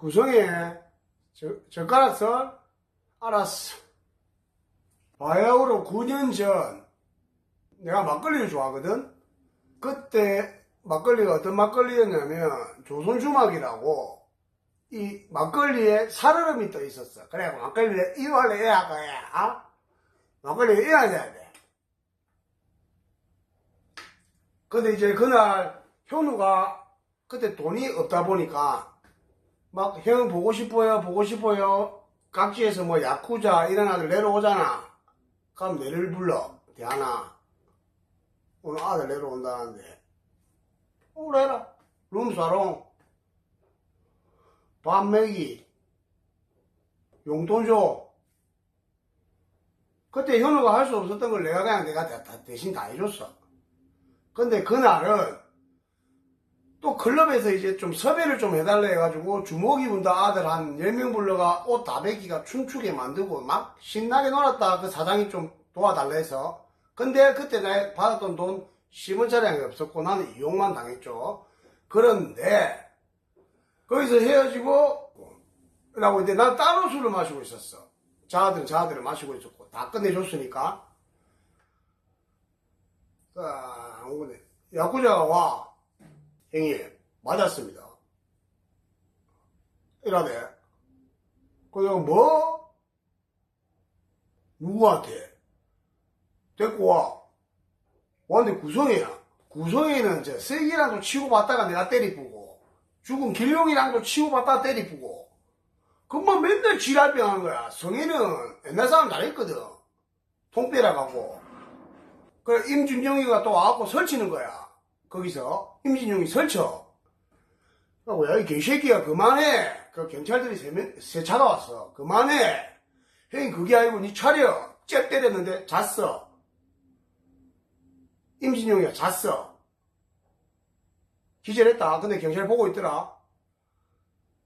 구성에 젓- 젓가락설 알았어. 바야흐로 9년 전 내가 막걸리를 좋아하거든. 그때 막걸리가 어떤 막걸리였냐면 조선주막이라고 이 막걸리에 살얼음이 떠 있었어. 그래 막걸리에 이걸 해야 거야. 아? 막걸리에 이어야 돼. 근데 이제 그날 현우가 그때 돈이 없다 보니까 막 형 보고 싶어요 보고 싶어요. 각지에서 뭐 야쿠자 이런 아들 내려오잖아. 그럼 내를 불러 대하나. 오늘 아들 내려온다는데. 오래라. 룸사롱. 밥 먹이. 용돈 줘. 그때 현우가 할 수 없었던 걸 내가 그냥 내가 대신 다 해줬어. 근데 그날은 또 클럽에서 이제 좀 섭외를 좀 해달라 해가지고 주먹이 분다 아들 한 10명 불러가 옷다 벗기가 춤추게 만들고 막 신나게 놀았다 그 사장이 좀 도와달라 해서. 근데 그때 내가 받았던 돈 10원짜리 없었고 나는 이용만 당했죠. 그런데 거기서 헤어지고 라고 이제 난 따로 술을 마시고 있었어. 자아들은 자아들을 마시고 있었고 다 끝내줬으니까. 자, 오늘 야구자가 와 형님 맞았습니다. 이라대. 그래서 뭐? 누구한테? 데리고 와. 왔는데 구성이야. 구성이는 저 세기랑도 치고받다가 내가 때리쁘고 죽은 길룡이랑도 치고받다가 때리쁘고 그뭐 맨날 지랄병 하는 거야. 성희는 옛날 사람 잘했거든. 통빼라 가고. 그래 임준영이가 또 와갖고 설치는 거야. 거기서 임진용이 설쳐. 그리고 야 이 개새끼야 그만해. 그 경찰들이 세, 명, 세 차가 왔어. 그만해. 형님 그게 아니고 니 차려. 잽 때렸는데 잤어. 임진용이가 잤어. 기절했다. 근데 경찰 보고 있더라.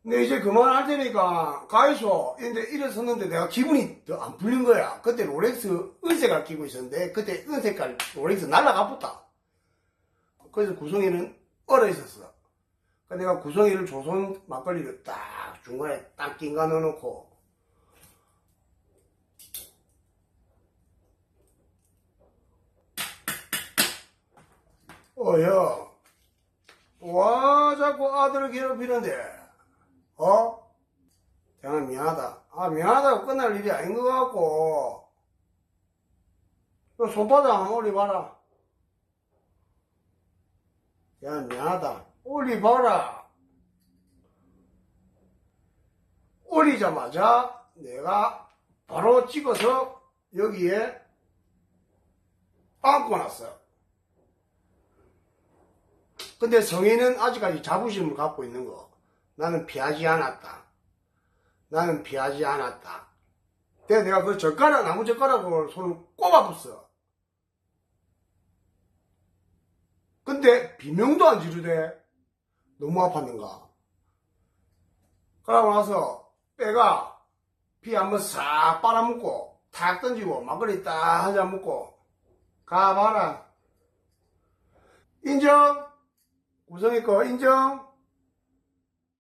근데 이제 그만할 테니까 가이소. 근데 일어섰는데 내가 기분이 더 안 풀린 거야. 그때 롤렉스 은색을 끼고 있었는데 그때 은색깔 롤렉스 날라가 붙다. 그래서 구성이는 얼어 있었어. 그 내가 구성이를 조선 막걸리를 딱 중간에 딱 낀가 넣어놓고 어, 형. 와, 자꾸 아들을 괴롭히는데, 어? 대나 미안하다. 아, 미안하다고 끝날 일이 아닌 것 같고, 너 손바닥 한번 올려봐라. 야, 미안하다. 올리봐라. 올리자마자 내가 바로 찍어서 여기에 안고 놨어. 근데 성인은 아직까지 자부심을 갖고 있는 거. 나는 피하지 않았다. 나는 피하지 않았다. 내가 그 젓가락, 나무 젓가락을 손을 꼽아봤어. 근데 비명도 안 지르대. 너무 아팠는가. 그러고 나서 빼가 피 한번 싹 빨아먹고 탁 던지고 막걸리 딱 한잔 먹고 가봐라. 인정? 구성이 거 인정?